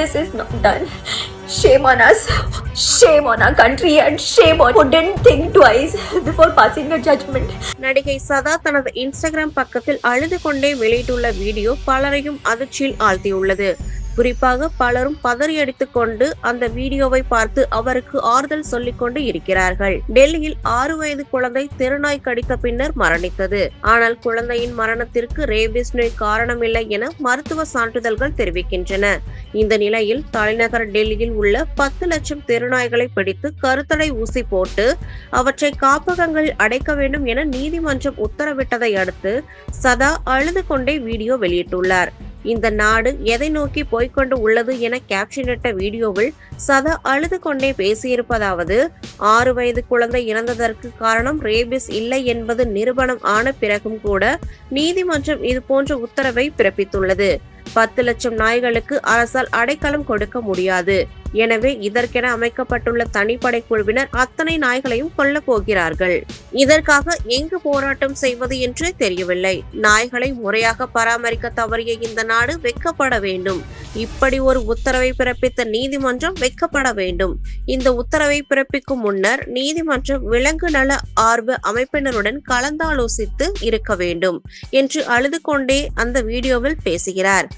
this is not done. Shame on us. Shame on our country and shame on who didn't think twice before passing a judgment. நடிகை சதா தனது Instagram பக்கத்தில் அழுது கொண்டே வெளியிட்டுள்ள video பலரையும் அதிர்ச்சியில் ஆழ்த்தியுள்ளது குறிப்பாக பலரும் பதறியடித்துக் கொண்டு அந்த வீடியோவை பார்த்து அவருக்கு ஆறுதல் சொல்லிக் கொண்டு இருக்கிறார்கள். டெல்லியில் ஆறு வயது குழந்தை தெருநாய் கடித்த பின்னர் மரணித்தது. ஆனால் குழந்தையின் மரணத்திற்கு ரேபிஸ் நோய் காரணமில்லை என மருத்துவ சான்றிதழ்கள் தெரிவிக்கின்றன. இந்த நிலையில் தலைநகர் டெல்லியில் உள்ள பத்து லட்சம் தெருநாய்களை பிடித்து கருத்தடை ஊசி போட்டு அவற்றை காப்பகங்களில் அடைக்க வேண்டும் என நீதிமன்றம் உத்தரவிட்டதை அடுத்து சதா அழுது கொண்டே வீடியோ வெளியிட்டுள்ளார். இந்த நாடு எதை நோக்கி போய்க்கொண்டு உள்ளது என கேப்ஷனிட்ட வீடியோவில் சதா அழுது கொண்டே பேசியிருப்பதாவது ஆறு வயது குழந்தை இறந்ததற்கு காரணம் ரேபிஸ் இல்லை என்பது நிரூபணம் ஆன பிறகும் கூட நீதிமன்றம் இது போன்ற உத்தரவை பிறப்பித்துள்ளது. பத்து லட்சம் நாய்களுக்கு அரசால் அடைக்கலம் கொடுக்க முடியாது. எனவே இதற்கென அமைக்கப்பட்டுள்ள தனிப்படை குழுவினர் அத்தனை நாய்களையும் கொல்லப் போகிறார்கள். இதற்காக எங்கு போராட்டம் செய்வது என்றே தெரியவில்லை. நாய்களை முறையாக பராமரிக்க தவறிய இந்த நாடு வெக்கப்பட வேண்டும். இப்படி ஒரு உத்தரவை பிறப்பித்த நீதிமன்றம் வெக்கப்பட வேண்டும். இந்த உத்தரவை பிறப்பிக்கும் முன்னர் நீதிமன்றம் விலங்கு நல ஆர்வ அமைப்பினருடன் கலந்தாலோசித்து இருக்க வேண்டும் என்று அழுது கொண்டே அந்த வீடியோவில் பேசுகிறார்.